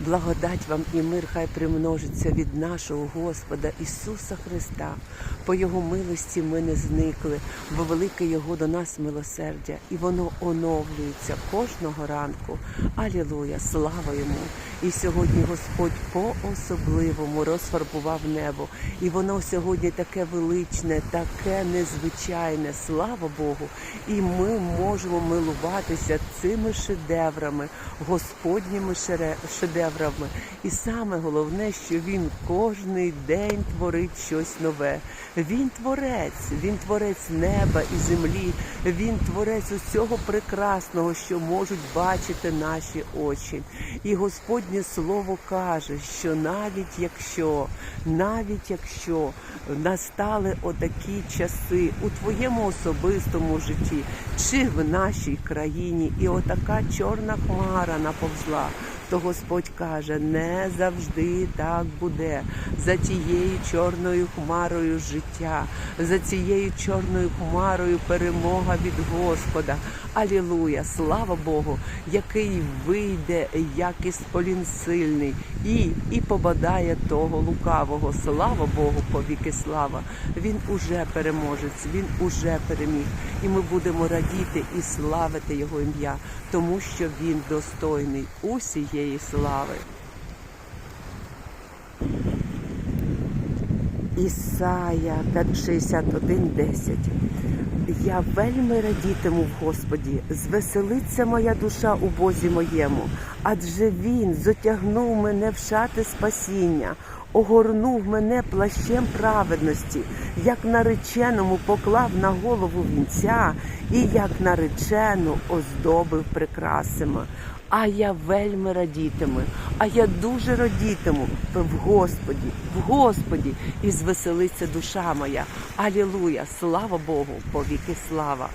благодать вам і мир хай примножиться від нашого Господа Ісуса Христа. По Його милості ми не зникли, бо велике Його до нас милосердя, і воно оновлюється кожного ранку. Алілуя, слава йому! І сьогодні Господь по-особливому розфарбував небо. І воно сьогодні таке величне, таке незвичайне, слава Богу. І ми можемо милуватися цими шедеврами, Господніми шере- шедеврами. І саме головне, що він кожний день творить щось нове. Він творець, він творець неба і землі, він творець усього прекрасного, що можуть бачити наші очі. І Господнє Слово каже, що навіть якщо, навіть якщо настали отакі часи у твоєму особистому житті чи в нашій країні, і отака чорна хмара наповзла. То Господь каже, не завжди так буде. За тією чорною хмарою життя, за цією чорною хмарою перемога від Господа. Алілуя! Слава Богу, який вийде, як ісполін сильний, і, і побадає того лукавого. Слава Богу, повіки слава. Він уже переможець, він уже переміг. І ми будемо радіти і славити його ім'я, тому що він достойний усієї слави. Ісая 61.10 Я вельми радітиму в Господі, звеселиться моя душа у Бозі моєму, адже Він зотягнув мене в шати спасіння, огорнув мене плащем праведності, як нареченому поклав на голову вінця, і як наречену оздобив прикрасами. А я вельми радітиму, а я дуже радітиму в Господі, в Господі, і звеселиться душа моя. Алілуя! Слава Богу, повіки слава.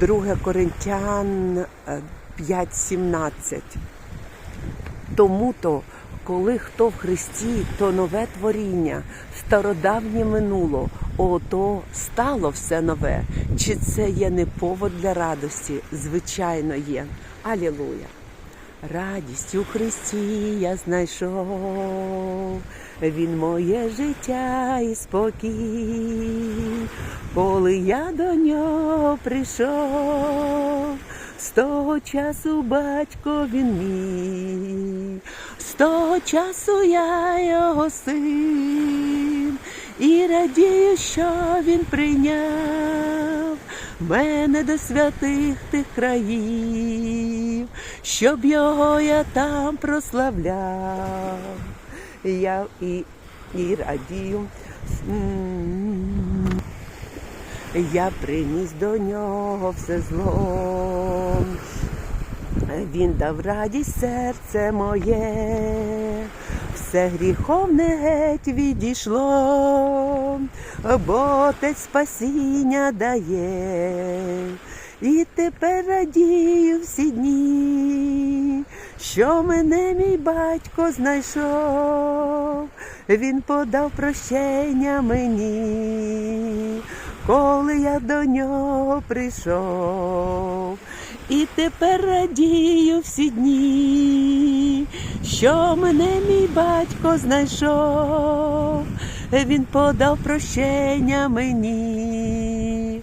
2 Коринтян е, 5.17 тому то, коли хто в Христі, то нове творіння, стародавнє минуло, ото стало все нове. Чи це є не повод для радості? Звичайно, є. Алілуя! Радість у Христі я знайшов, Він моє життя і спокій, коли я до нього прийшов, з того часу батько він мій, з того часу я його син, і радію, що він прийняв мене до святих тих країв, щоб його я там прославляв. Я і, і радію. Я приніс до нього все зло. Він дав радість серце моє, все гріховне геть відійшло, бо Отець спасіння дає. І тепер радію всі дні, що мене мій батько знайшов, він подав прощення мені, коли я до нього прийшов. І тепер радію всі дні, що мене мій батько знайшов, він подав прощення мені,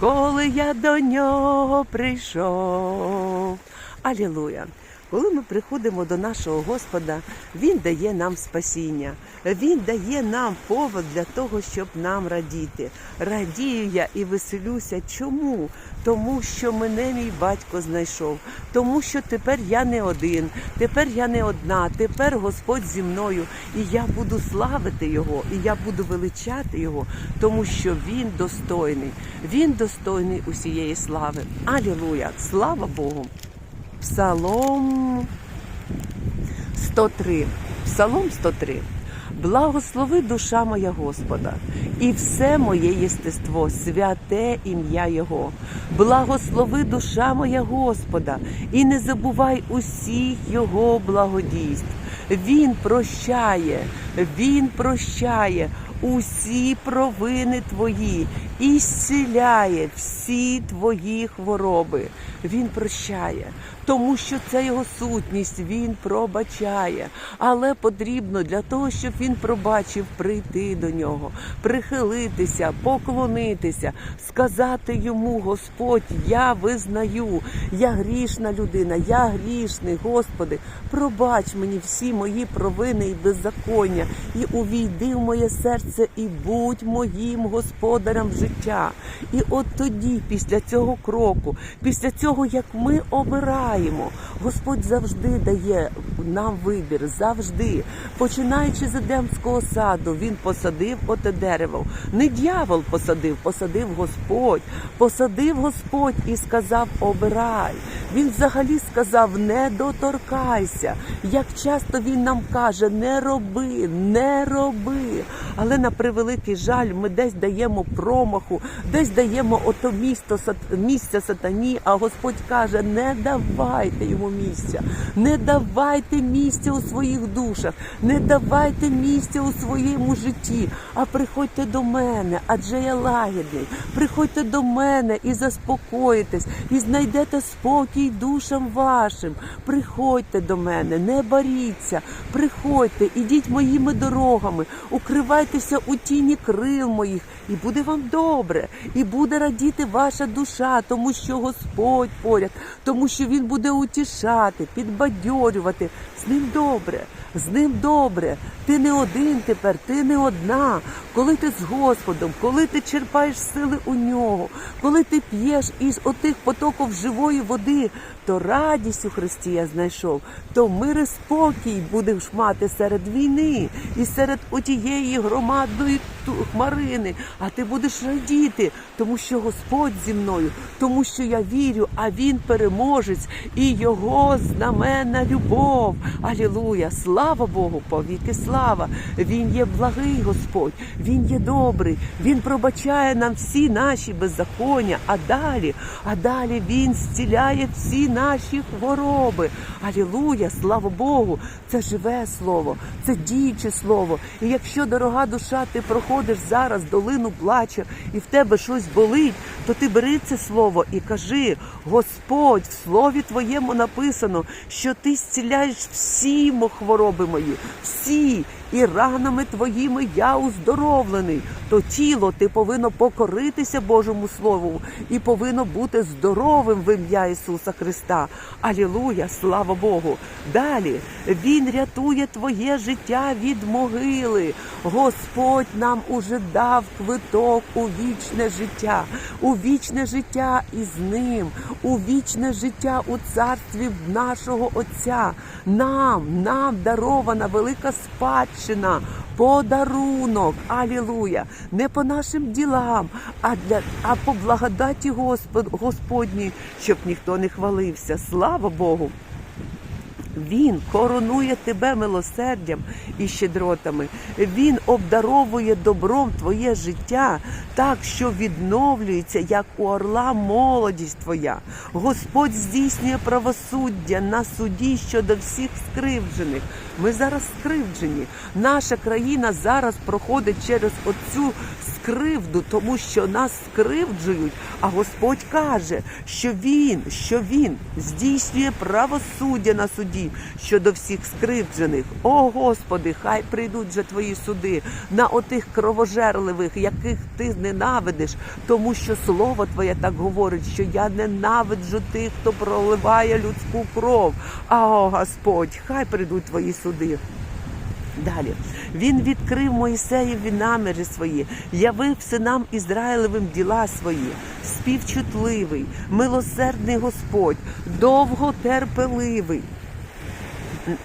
коли я до нього прийшов. Алілуя! Коли ми приходимо до нашого Господа, Він дає нам спасіння, Він дає нам повод для того, щоб нам радіти. Радію я і веселюся. Чому? Тому що мене мій батько знайшов, тому що тепер я не один, тепер я не одна, тепер Господь зі мною, і я буду славити Його, і я буду величати Його, тому що Він достойний, Він достойний усієї слави. Алілуя! Слава Богу! Псалом 103. Псалом 103. Благослови душа моя Господа, і все моє єстество, святе ім'я Його. Благослови душа моя Господа, і не забувай усіх Його благодійств. Він прощає, Він прощає усі провини твої і зціляє всі твої хвороби. Він прощає, тому що це його сутність, він пробачає. Але потрібно для того, щоб він пробачив, прийти до нього, прихилитися, поклонитися, сказати йому, Господь, я визнаю, я грішна людина, я грішний, Господи, пробач мені всі мої провини і беззаконня, і увійди в моє серце, і будь моїм господарем життя. І от тоді, після цього кроку, після цього, як ми обираємо, Господь завжди дає нам вибір, завжди. Починаючи з Едемського саду, він посадив оте дерево. Не дьявол посадив, посадив Господь, посадив Господь і сказав: обирай. Він взагалі сказав: не доторкайся. Як часто він нам каже, не роби, не роби. Але на превеликий жаль, ми десь даємо промаху, десь даємо ото місто місця сатані, а Господь каже: не давайте йому місця, не давайте місця у своїх душах, не давайте місця у своєму житті, а приходьте до мене, адже я лагідний. Приходьте до мене і заспокоїтесь, і знайдете спокій душам вашим. Приходьте до мене, не боріться, приходьте, ідіть моїми дорогами, укривайтеся у тіні крил моїх, і буде вам добре, і буде радіти ваша душа, тому що Господь поряд, тому що Він буде утішати, підбадьорювати. З ним добре, з ним добре. Ти не один тепер, ти не одна. Коли ти з Господом, коли ти черпаєш сили у нього, коли ти п'єш із отих потоків живої води, то радість у Христі я знайшов, то мир і спокій будеш мати серед війни і серед отієї громадної хмарини. А ти будеш радіти, тому що Господь зі мною, тому що я вірю, а Він переможець, і його знамена любов. Алілуя! Слава Богу, повіки слава! Він є благий Господь, Він є добрий, Він пробачає нам всі наші беззаконня. А далі, а далі Він зціляє всі наші хвороби. Алілуя! Слава Богу! Це живе слово, це діюче слово. І якщо, дорога душа, ти проходиш зараз долину плача і в тебе щось болить, то ти бери це слово і кажи: Господь, в слові твоєму написано, що ти зціляєш всі хвороби мої, всі. І ранами твоїми я уздоровлений. То тіло ти повинно покоритися Божому Слову і повинно бути здоровим в ім'я Ісуса Христа. Алілуя, слава Богу. Далі Він рятує твоє життя від могили. Господь нам уже дав квиток у вічне життя, у вічне життя із ним, у вічне життя у царстві нашого Отця. Нам, нам дарована велика спадщина, подарунок. Алілуя! Не по нашим ділам, а для а по благодаті Господ, Господній, щоб ніхто не хвалився. Слава Богу! Він коронує тебе милосердям і щедротами. Він обдаровує добром твоє життя так, що відновлюється, як у орла молодість твоя. Господь здійснює правосуддя на суді щодо всіх скривджених. Ми зараз скривджені. Наша країна зараз проходить через оцю скривду, тому що нас скривджують. А Господь каже, що Він, що Він здійснює правосуддя на суді щодо всіх скривджених. О Господи, хай прийдуть вже твої суди на отих кровожерливих, яких ти ненавидиш, тому що слово Твоє так говорить, що я ненавиджу тих, хто проливає людську кров. А о Господь, хай прийдуть твої суди. Далі. Він відкрив Моїсеєві наміри свої, явив синам Ізраїлевим діла свої, співчутливий, милосердний Господь, довготерпеливий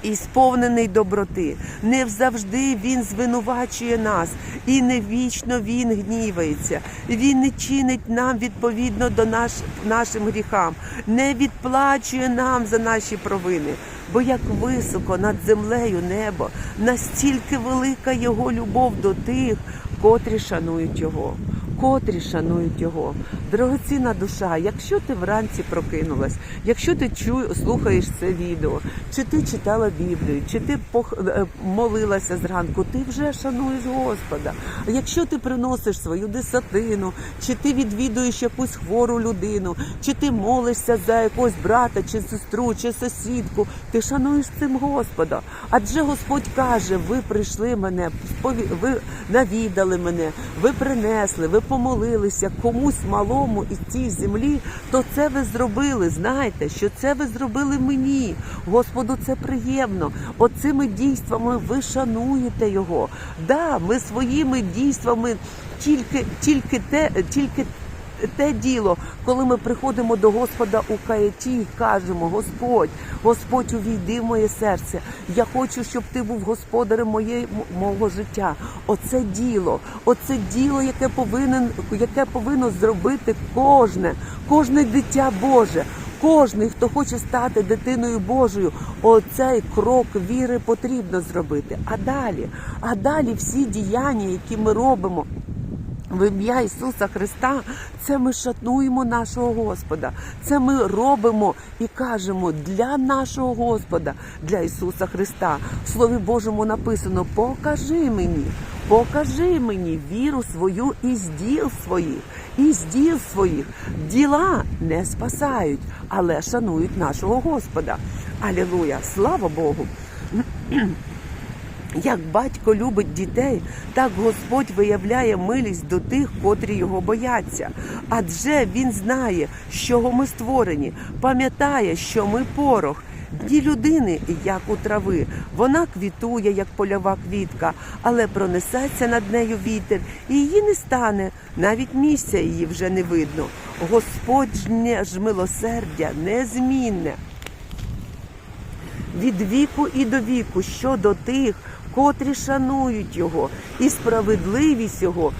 і сповнений доброти. Не завжди він звинувачує нас, і не вічно він гнівається. Він не чинить нам відповідно до наш, нашим гріхам, не відплачує нам за наші провини. Бо як високо над землею небо, настільки велика його любов до тих, котрі шанують його. Котрі шанують його. Дорогоцінна душа, якщо ти вранці прокинулась, якщо ти чуєш, слухаєш це відео, чи ти читала Біблію, чи ти е, молилася зранку, ти вже шануєш Господа. А якщо ти приносиш свою десятину, чи ти відвідуєш якусь хвору людину, чи ти молишся за якогось брата, чи сестру, чи сусідку, ти шануєш цим Господа. Адже Господь каже: ви прийшли мене, ви навідали мене, ви принесли, ви помолилися комусь малому із цій землі, то це ви зробили. Знаєте, що це ви зробили мені. Господу це приємно. Оцими дійствами ви шануєте його. Да, ми своїми дійствами тільки, тільки те, тільки те діло, коли ми приходимо до Господа у каяті і кажемо: Господь, Господь, увійди в моє серце. Я хочу, щоб ти був господарем моєї мого життя. Оце діло, оце діло, яке повинен, яке повинно зробити кожне, кожне дитя Боже. Кожний, хто хоче стати дитиною Божою, оцей крок віри потрібно зробити. А далі, а далі всі діяння, які ми робимо. В ім'я Ісуса Христа це ми шатуємо нашого Господа. Це ми робимо і кажемо для нашого Господа, для Ісуса Христа. В Слові Божому написано: покажи мені, покажи мені віру свою і зділ своїх, і зділ своїх. Діла не спасають, але шанують нашого Господа. Алілуя! Слава Богу! Як батько любить дітей, так Господь виявляє милість до тих, котрі його бояться. Адже він знає, з чого ми створені, пам'ятає, що ми порох. Дні людини, як у трави, вона квітує, як польова квітка, але пронесеться над нею вітер, і її не стане, навіть місця її вже не видно. Господь ж милосердя незмінне від віку і до віку щодо тих, котрі шанують його, і справедливість його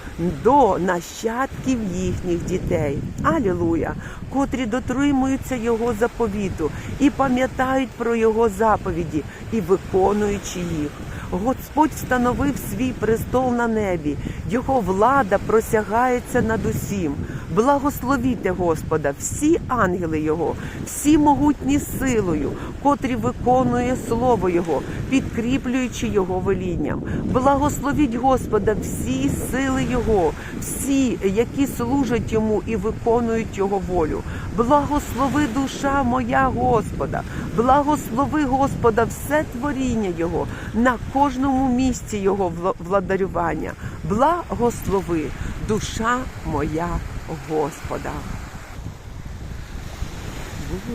до нащадків їхніх дітей. Алілуя! Котрі дотримуються його заповіту і пам'ятають про його заповіді і виконуючи їх. Господь встановив свій престол на небі, його влада просягається над усім. Благословіте Господа, всі ангели Його, всі могутні силою, котрі виконує слово Його, підкріплюючи Його велінням. Благословіть Господа, всі сили Його, всі, які служать йому і виконують Його волю. Благослови душа моя Господа, благослови Господа, все творіння Його на кожному місці Його владарювання. Благослови душа моя Господа.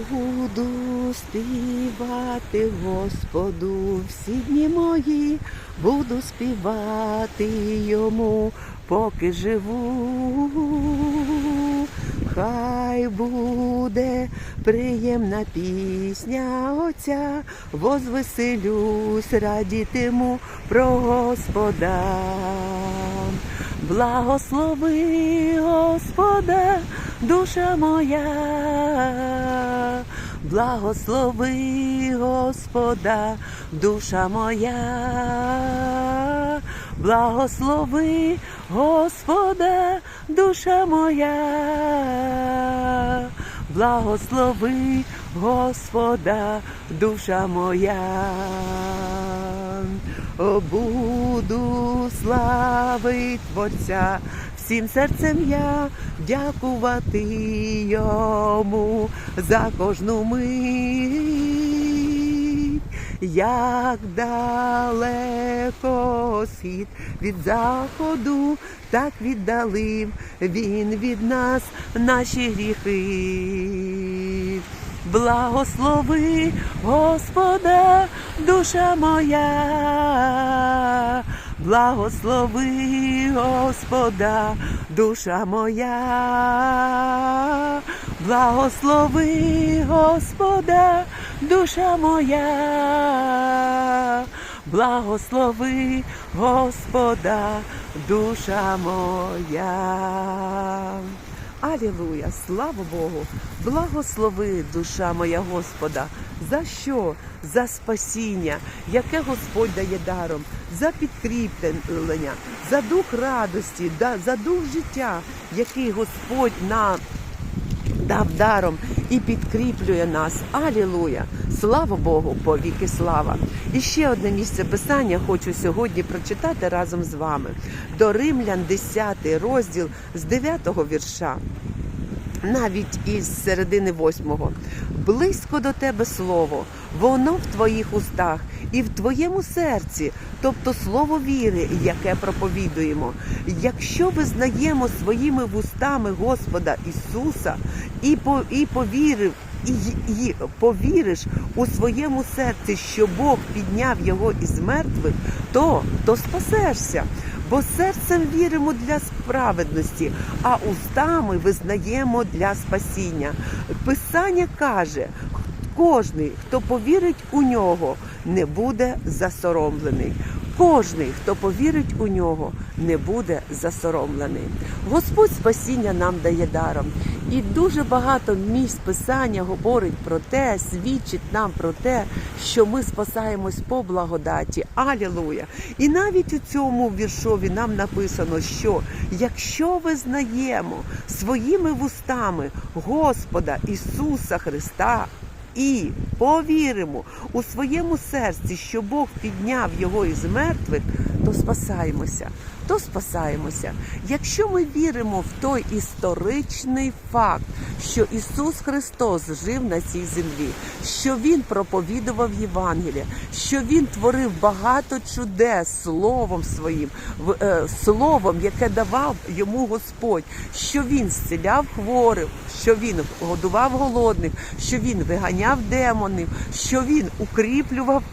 Буду співати Господу всі дні мої, буду співати йому, поки живу. Хай буде приємна пісня Отця, возвеселюсь, радітиму про Господа. Благослови Господа, душа моя, благослови Господа, душа моя, благослови Господа, душа моя, благослови Господа, душа моя. Буду славить Творця, всім серцем я дякувати йому за кожну мить, як далеко схід від заходу, так віддалив він від нас наші гріхи. Благослови Господа, душа моя, благослови Господа, душа моя, благослови Господа, душа моя, благослови Господа, душа моя. Алілуя! Слава Богу! Благослови, душа моя Господа! За що? За спасіння, яке Господь дає даром, за підкріплення, за дух радості, за дух життя, який Господь нам дав даром і підкріплює нас. Алілуя! Слава Богу, повіки слава! І ще одне місце писання хочу сьогодні прочитати разом з вами. До Римлян, 10 розділ з 9 вірша навіть із середини восьмого. Близько до тебе слово, воно в твоїх устах і в твоєму серці, тобто слово віри, яке проповідуємо. Якщо визнаємо своїми вустами Господа Ісуса і, по, і повірив. І, і повіриш у своєму серці, що Бог підняв його із мертвих, то, то спасешся. Бо серцем віримо для справедності, а устами визнаємо для спасіння. Писання каже: кожний, хто повірить у нього, не буде засоромлений. Кожний, хто повірить у нього, не буде засоромлений. Господь спасіння нам дає даром. І дуже багато місць писання говорить про те, свідчить нам про те, що ми спасаємось по благодаті. Алілуя! І навіть у цьому віршові нам написано, що якщо визнаємо своїми вустами Господа Ісуса Христа. І повіримо у своєму серці, що Бог підняв його із мертвих, то спасаємося, то спасаємося. Якщо ми віримо в той історичний факт, що Ісус Христос жив на цій землі, що Він проповідував Євангеліє, що Він творив багато чудес словом своїм, е, словом, яке давав йому Господь, що Він зціляв хворих, що Він годував голодних, що Він виганяв демонів, що Він укріплював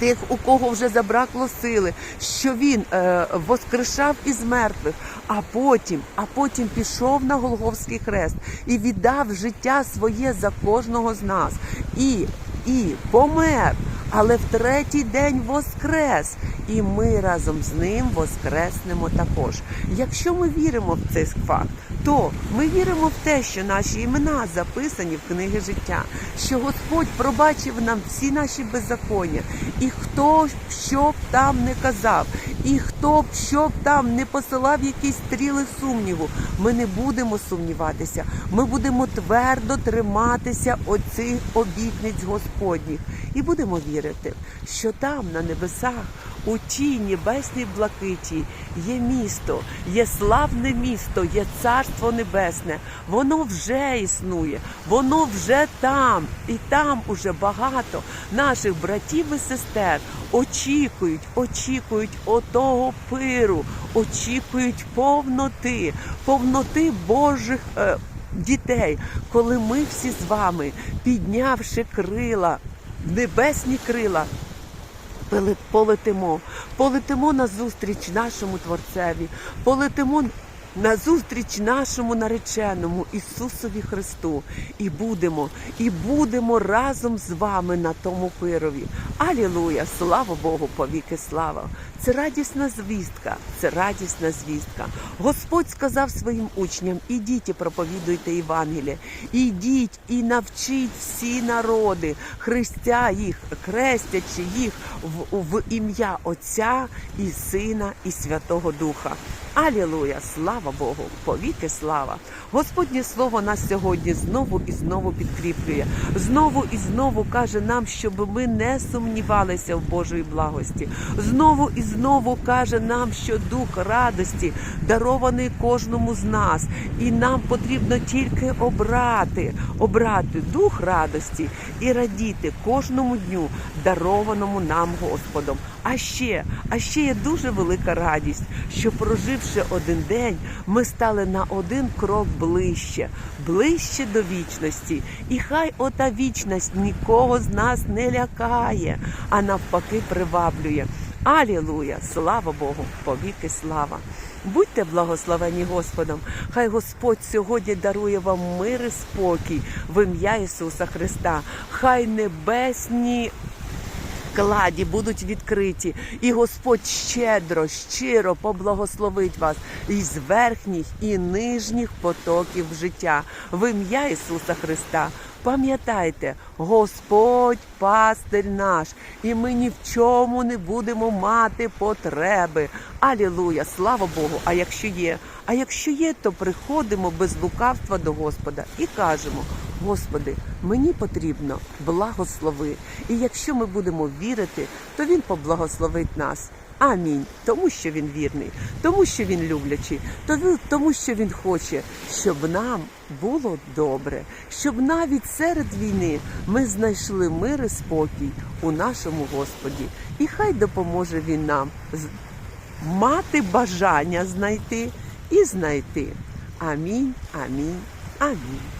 тих, у кого вже забракло сили, що він е, воскрешав із мертвих, а потім, а потім пішов на Голговський хрест і віддав життя своє за кожного з нас. І, і помер. Але в третій день воскрес, і ми разом з ним воскреснемо також. Якщо ми віримо в цей факт, то ми віримо в те, що наші імена записані в книги життя, що Господь пробачив нам всі наші беззаконня, і хто що б там не казав, і хто б що б там не посилав якісь стріли сумніву, ми не будемо сумніватися. Ми будемо твердо триматися оцих обітниць Господніх і будемо вірити, що там на небесах. У тій небесній блакиті є місто, є славне місто, є царство небесне. Воно вже існує, воно вже там, і там уже багато наших братів і сестер очікують, очікують отого пиру, очікують повноти, повноти Божих. Е, Дітей, коли ми всі з вами, піднявши крила, небесні крила, полетимо, полетимо назустріч нашому Творцеві, полетимо назустріч нашому нареченому Ісусові Христу, і будемо, і будемо разом з вами на тому пирові. Алілуя! Слава Богу, повіки слава! Це радісна звістка, це радісна звістка. Господь сказав своїм учням: ідіть і проповідуйте Євангеліє, ідіть і навчіть всі народи, хрестя їх, крестячи їх в, в ім'я Отця і Сина і Святого Духа. Алілуя! Слава Богу! Повіки слава! Господнє слово нас сьогодні знову і знову підкріплює. Знову і знову каже нам, щоб ми не сумнівалися в Божої благості. Знову і знову каже нам, що дух радості дарований кожному з нас, і нам потрібно тільки обрати, обрати дух радості і радіти кожному дню, дарованому нам Господом. А ще, а ще є дуже велика радість, що проживши один день, ми стали на один крок ближче, ближче до вічності. І хай ота вічність нікого з нас не лякає, а навпаки приваблює. Алілуя! Слава Богу! Повіки слава! Будьте благословені Господом. Хай Господь сьогодні дарує вам мир і спокій в ім'я Ісуса Христа. Хай небесні кладі будуть відкриті, і Господь щедро, щиро поблагословить вас із верхніх і нижніх потоків життя в ім'я Ісуса Христа. Пам'ятайте, Господь пастир наш, і ми ні в чому не будемо мати потреби. Алілуя, слава Богу! А якщо є, а якщо є, то приходимо без лукавства до Господа і кажемо: Господи, мені потрібно благослови. І якщо ми будемо вірити, то Він поблагословить нас. Амінь. Тому що він вірний, тому що він люблячий, тому- що він хоче, щоб нам було добре, щоб навіть серед війни ми знайшли мир і спокій у нашому Господі. І хай допоможе він нам мати бажання знайти і знайти. Амінь, амінь, амінь.